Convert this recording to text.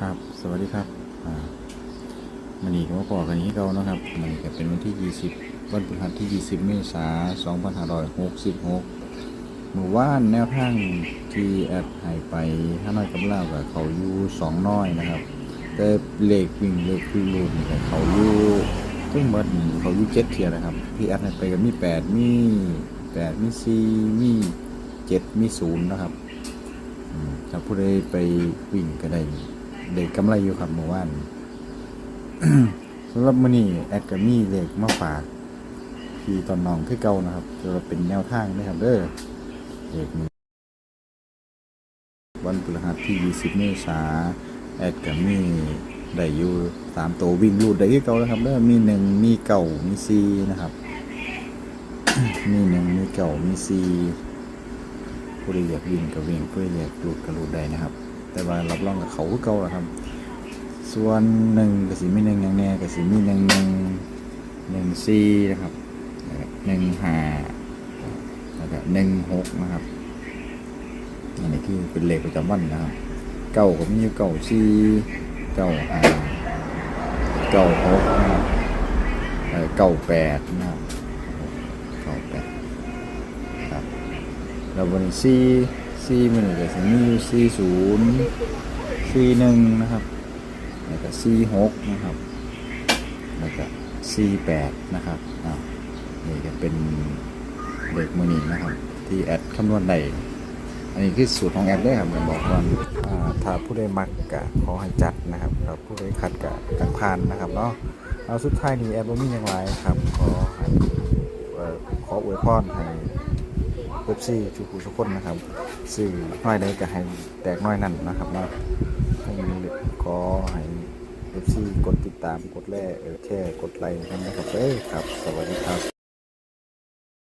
ครับ สวัสดีครับมันนี้ก็มาพอกันนี้เก่าเนาะครับมันก็เป็นวันที่ 20 วันพฤหัสที่ 20 เมษายน2566เมื่อวานแนวทางที่แอดหายไปห้าน้อยกับเล่ากับเขาอยู่สองน้อยนะครับ แต่เลขวิ่งเลขคือรูดนี่ก็เขาอยู่ทั้งหมดเขาอยู่เจ็ดเทียนะครับ ที่แอดให้ไปก็มีแปดมีแปดมีสี่มีเจ็ดมีศูนย์นะครับถ้าผู้ใดไปวิ่งก็ได้ ได้กกำไรอยู่ครับเมื่อวานสำหรับมื้อนี้แอดก็มีเลขมาฝากที่ตอนน้องคือเก่านะครับจะเป็นแนวทางนะครับเด้อเลขนี้วันพฤหัสที่ 20 เมษาแอดก็มีได้อยู่สามตัววิ่งรูดได้คือเก่านะครับเด้อมีหนึ่งมีเก่ามีซีนะครับ มีหนึ่งมีเก่ามีซีผู้ใดอยากวิ่งก็วิ่งผู้ใดอยากรูดก็รูดได้นะครับ แต่ว่ารับรองกับเขาคือเก่าล้วครับ ส่วนหนึ่งก็สิมีหนึ่งอย่างแน่ก็สิมีหนึ่งหนึ่งหนึ่งสี่นะครับหนึ่งห้าแล้วก็หนึ่งหกนะครับอันนี้คือเป็นเลขประจำวันนะครับเก้าก็มีอยู่เก้าสี่เก้าห้าเก้าหกนะครับเอ่อเก้าแปดนะครับเก้าแปดครับแล้ววันซี ซีมันก็จะมีอยู่ซีศูนย์ซีหนึ่งนะครับ แล้วก็ซีหกนะครับ แล้วก็ซีแปดนะครับอ่านี่ก็เป็นเลขมือนีนะครับ ที่แอดคำนวณได้อันนี้คือสูตรของแอดได้ครับผมบอกก่อนอ่าถ้าผู้ใดมักกะขอให้จัดนะครับถ้าผู้ใดขัดกะกันพานนะครับเนาะเอาสุดท้ายนี้แอดบ่มีอย่างไรครับ ขอให้เอ่อขออวยพรให้ เป๊ปซี่ชูกูทุกคนนะครับสื่อน้อยใดก็ให้แตกน้อยนั่นนะครับเนาะให้ก็ให้เป๊ปซี่กดติดตามกดแร่เออแค่กดไลค์นะครับเอ้ยครับ สวัสดีครับ